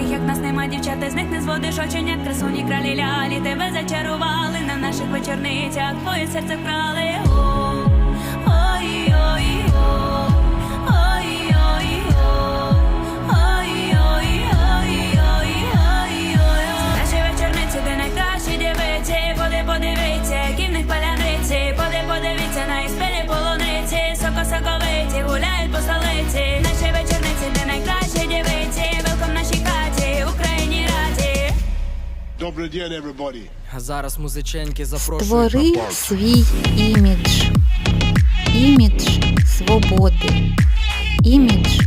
таких як нас нема дівчата, з них не зводиш очення, красуні кралі лялі, тебе зачарували. На наших вечорницях, твоє серце вкрали. Наші вечорниці, де найкращі дівиці, поди подивіться, А зараз музиченьки запрошують Створи свій імідж, імідж свободи, імідж.